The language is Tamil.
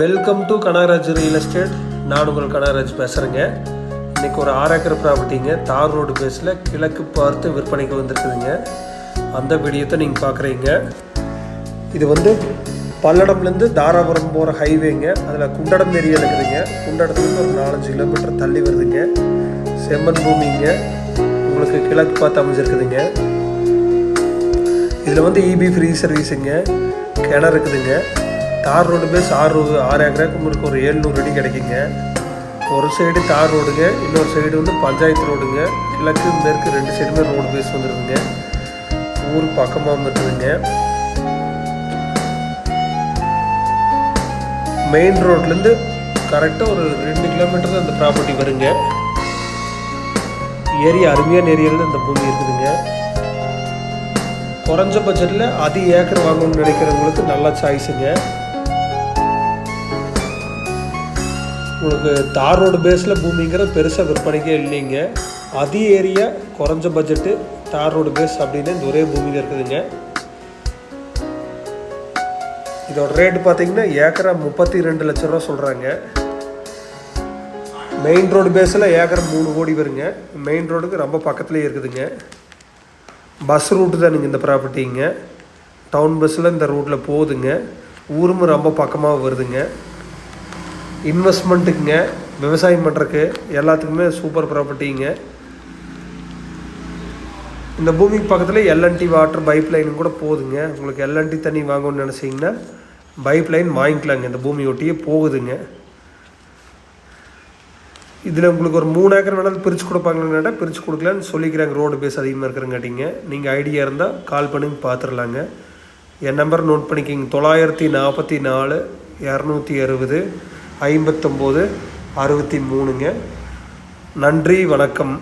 Welcome to Kanagaraj real estate நான் உங்கள் கனகராஜ் பேசுகிறேங்க இன்றைக்கி ஒரு ஆறு ஏக்கர் ப்ராப்பர்ட்டிங்க தார் ரோடு பேஸில் கிழக்கு பார்த்து விற்பனைக்கு வந்திருக்குதுங்க. அந்த வீடியோத்தை நீங்கள் பார்க்குறீங்க இது வந்து பல்லடம்லேருந்து தாராபுரம் போகிற ஹைவேங்க அதில் குண்டடம் ஏரியா இருக்குதுங்க. குண்டடத்துலேருந்து ஒரு நாலஞ்சு கிலோமீட்டர் தள்ளி வருதுங்க. செம்மன் பூமிங்க. உங்களுக்கு கிழக்கு பார்த்து அமைஞ்சிருக்குதுங்க. இதில் வந்து இபி ஃப்ரீ சர்வீஸுங்க கிணறு இருக்குதுங்க. தார் ரோடு பேஸ் ஆறு ஆறு ஏக்கராக்கு உங்களுக்கு ஒரு ஏழ்நூறு அடி கிடைக்குங்க. ஒரு சைடு தார் ரோடுங்க இன்னொரு சைடு வந்து பஞ்சாயத்து ரோடுங்க. கிழக்கு மேற்கு ரெண்டு சைடுமே ரோடு பேஸ் வந்துருக்குங்க ஊர் பக்கமாக இருக்குதுங்க மெயின் ரோட்லேருந்து கரெக்டாக ஒரு ரெண்டு கிலோமீட்டர் தான் ப்ராப்பர்ட்டி வருங்க. ஏரியா அருமையான ஏரியாவில் அந்த பூமி இருக்குதுங்க. குறைஞ்ச பட்ஜெட்டில் அதிக ஏக்கர் வாங்கணும்னு நினைக்கிறவங்களுக்கு நல்ல சாய்ஸுங்க உங்களுக்கு தார் ரோடு பேஸில் பூமிங்கிற பெருசாக விற்பனைக்கே இல்லைங்க. அதிக ஏரியா குறைஞ்ச பட்ஜெட்டு தார் ரோடு பேஸ் அப்படின்னு இந்த ஒரே பூமியில் இருக்குதுங்க. இதோட ரேட்டு பார்த்தீங்கன்னா ஏக்கரா முப்பத்தி ரெண்டு லட்ச ரூபா சொல்கிறாங்க மெயின் ரோடு பேஸில் ஏக்கரை மூணு கோடி வருங்க. மெயின் ரோடுக்கு ரொம்ப பக்கத்துலேயே இருக்குதுங்க. பஸ் ரூட்டு தானுங்க இந்த ப்ராப்பர்ட்டிங்க டவுன் பஸ்ஸில் இந்த ரூட்டில் போகுதுங்க. ஊரும் ரொம்ப பக்கமாக வருதுங்க. இன்வெஸ்ட்மெண்ட்டுக்குங்க விவசாயம் பண்ணுறக்கு எல்லாத்துக்குமே சூப்பர் ப்ராப்பர்ட்டிங்க. இந்த பூமிக்கு பக்கத்தில் எல்என்டி வாட்டர் பைப் லைனும் கூட போகுதுங்க உங்களுக்கு எல்என்டி தண்ணி வாங்கணும்னு நினச்சிங்கன்னா பைப் லைன் வாங்கிக்கலாங்க. இந்த பூமி ஒட்டியே போகுதுங்க. இதில் உங்களுக்கு ஒரு மூணு ஏக்கர் வேணாலும் பிரித்து கொடுப்பாங்கன்னு பிரித்து கொடுக்கலான்னு சொல்லிக்கிறாங்க. ரோடு பேஸ் அதிகமாக இருக்கிறங்காட்டிங்க. நீங்கள் ஐடியா இருந்தால் கால் பண்ணி பார்த்துடலாங்க என் நம்பர் நோட் பண்ணிக்கிங்க. தொள்ளாயிரத்தி நாற்பத்தி நாலு இரநூத்தி அறுபது. ஐம்பத்தொம்போது அறுபத்தி மூணுங்க. நன்றி வணக்கம்.